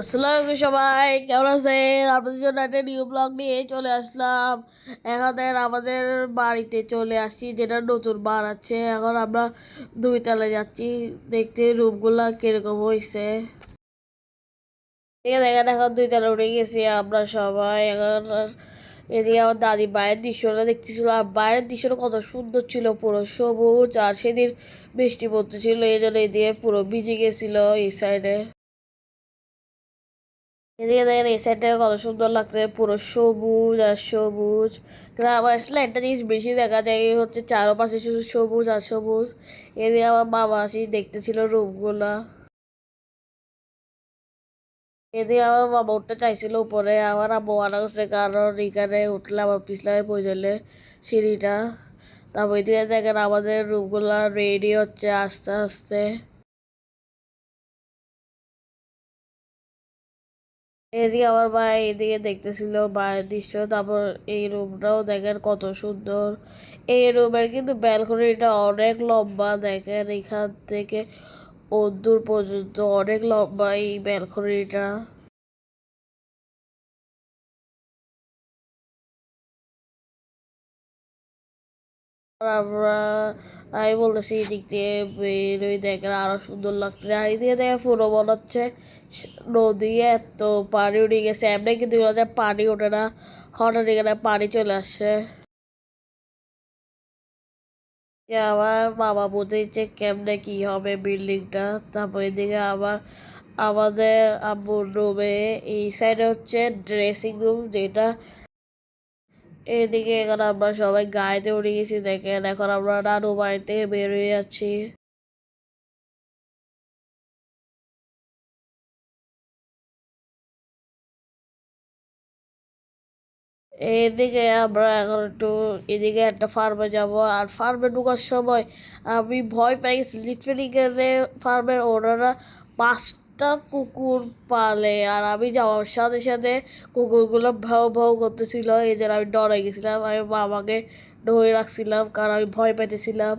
আসসালামু সবাই, কেমন আছেন? আপনাদের জন্য একটা নিউ ব্লগ নিয়ে চলে আসলাম। এখন আমাদের বাড়িতে চলে আসছি, যেটা নতুন বানাচ্ছে এখন আমরা দুই তলায় যাচ্ছি, দেখতে রুমগুলা কীরকম হয়েছে দেখেন, এখন দুই তলা উঠে গেছি আমরা সবাই। এখন এদিকে আমার দাদি বাইরের দৃশ্যটা দেখতেছিল আর বাইরের দৃশ্যটা কত সুন্দর ছিল, পুরো সবুজ। আর সেদিন বৃষ্টি পড়তেছিল এই জন্য এদিকে পুরো ভিজে গেছিল এই সাইডে এদিকে দেখেন, এই সাইডটা কত সুন্দর লাগছে, পুরো সবুজ আর সবুজ। গ্রামে আসলে একটা জিনিস বেশি দেখা যায় হচ্ছে চারপাশে শুধু সবুজ আর সবুজ। এদিকে আমার বাবা আসি, দেখতেছিল রূপগুলা। এদিকে আমার বাবা উঠতে চাইছিল উপরে, আমার আব্বু মানা করছে কারণ এখানে উঠলে আমার পিছলায় পড়ে গেলে সিঁড়িটা। তারপর এদিকে দেখেন, আমাদের রুমগুলা রেডি হচ্ছে আস্তে আস্তে। এদিকে আমার ভাই এদিকে দেখতেছিল বাইরের দৃশ্য, তারপর এই রুমটাও দেখেন কত সুন্দর। এই রুমের কিন্তু ব্যালকনিটা অনেক লম্বা, দেখেন এখান থেকে ও দূর পর্যন্ত অনেক লম্বা এই ব্যালকনিটা আমরা, আমি বলতেছি এদিক দিয়ে বেরোই, দেখেন আরও সুন্দর লাগতেছে। আর এদিকে দেখে পুরো মনে হচ্ছে নদী এত পানি উঠে গেছে। এমনি কিন্তু পানি ওঠে না। হঠাৎ এখানে পানি চলে আসছে। আমার বাবা বুঝেছে কেমনে কি হবে বিল্ডিংটা। তারপর এদিকে আবার আমাদের আব্বুর রুমে এই সাইডে হচ্ছে ড্রেসিং রুম যেটা এদিকে এখন আমরা সবাই গায়েতে উঠে গেছি, দেখেন এখন আমরা নানু বাড়ি থেকে বের হয়ে যাচ্ছি। এদিকে আমরা এখন একটু এদিকে একটা ফার্মে যাব, আর ফার্মে ঢুকার সময় আমি ভয় পেয়ে গেছি। লিটারেলি ফার্মের ওনারা পাঁচটা কুকুর পালে আর আমি যাওয়ার সাথে সাথে কুকুরগুলো ভাও ভাও করতেছিল, এই জন্য আমি ডরে গেছিলাম, আমি বাবাকে ধরে রাখছিলাম, কারণ আমি ভয় পেতেছিলাম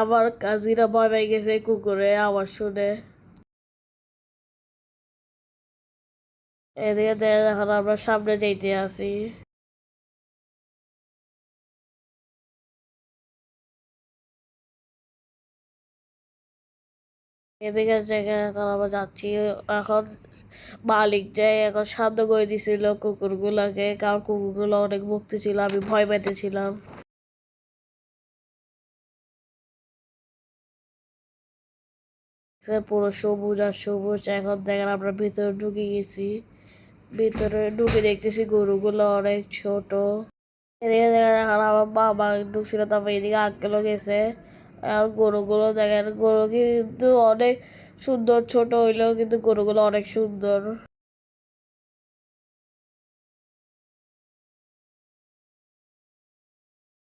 আমার কাজিরা ভয় পেয়ে গেছে কুকুরে আওয়াজ শুনে। এদিকে এখন আমরা সামনে যাইতে আসি এদিকে জায়গায় এখন আমরা যাচ্ছি, এখন মালিক যাই এখন শান্ত করে দিছিল কুকুরগুলাকে, কারণ কুকুরগুলো অনেক মুক্তি ছিল, আমি ভয় পেতেছিলাম। পুরো সবুজ আর সবুজ, এখন দেখেন আমরা ভিতরে ঢুকে গেছি। ভিতরে ঢুকে দেখতেছি গরুগুলো অনেক ছোট। এদিকে দেখেন আমার বাবা ঢুকছিল, তারপর এদিকে আঙ্কেলও গেছে। আর গরুগুলো দেখেন, গরু কিন্তু অনেক সুন্দর, ছোট হইলেও কিন্তু গরুগুলো অনেক সুন্দর।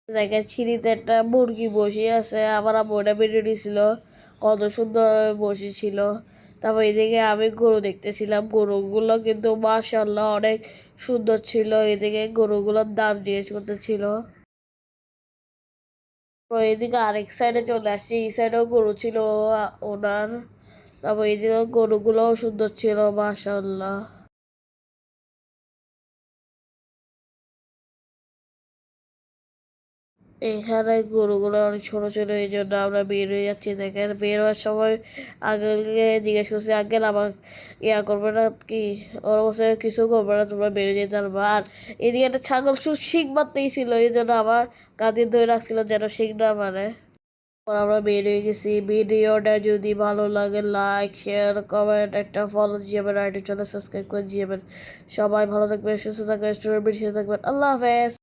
দেখেন, সিঁড়িতে একটা মুরগি বসে আছে আবার বইটা বেরিয়ে দিছিল, কত সুন্দর বসেছিল। তারপর এদিকে আমি গরু দেখতেছিলাম, গরুগুলো কিন্তু মাসাল্লাহ অনেক সুন্দর ছিল, এদিকে গরুগুলোর দাম জিজ্ঞেস করতেছিল। এদিকে আরেক সাইডে চলে আসছি এই সাইডেও গরু ছিল ওনার। তারপর এদিকে গরুগুলোও সুন্দর ছিল মাসাল্লাহ এখানে গরুগুলো অনেক ছোট ছোট, এই জন্য আমরা বের হয়ে যাচ্ছি। দেখেন, বের হওয়ার সময় আঙ্কেলকে জিজ্ঞেস করছি, আঙ্কেল আমার ইয়া করবে না কি? ওর বসে কিছু করবে না, তোমরা বেরিয়ে যেতে পারব। আর এদিকে একটা ছাগল শুধু শিখ মারতেই ছিল, এই জন্য আমার কাঁধে ধরে রাখছিল যেন শিখ না মানে আমরা বের হয়ে গেছি। ভিডিওটা যদি ভালো লাগে, লাইক, শেয়ার, কমেন্ট, একটা ফলো যাবেন আইটি চ্যানেল সাবস্ক্রাইব করে যাবেন। সবাই ভালো থাকবেন, সুস্থ থাকবেন স্টুডেন্ট বেশি থাকবেন। আল্লাহ হাফেজ।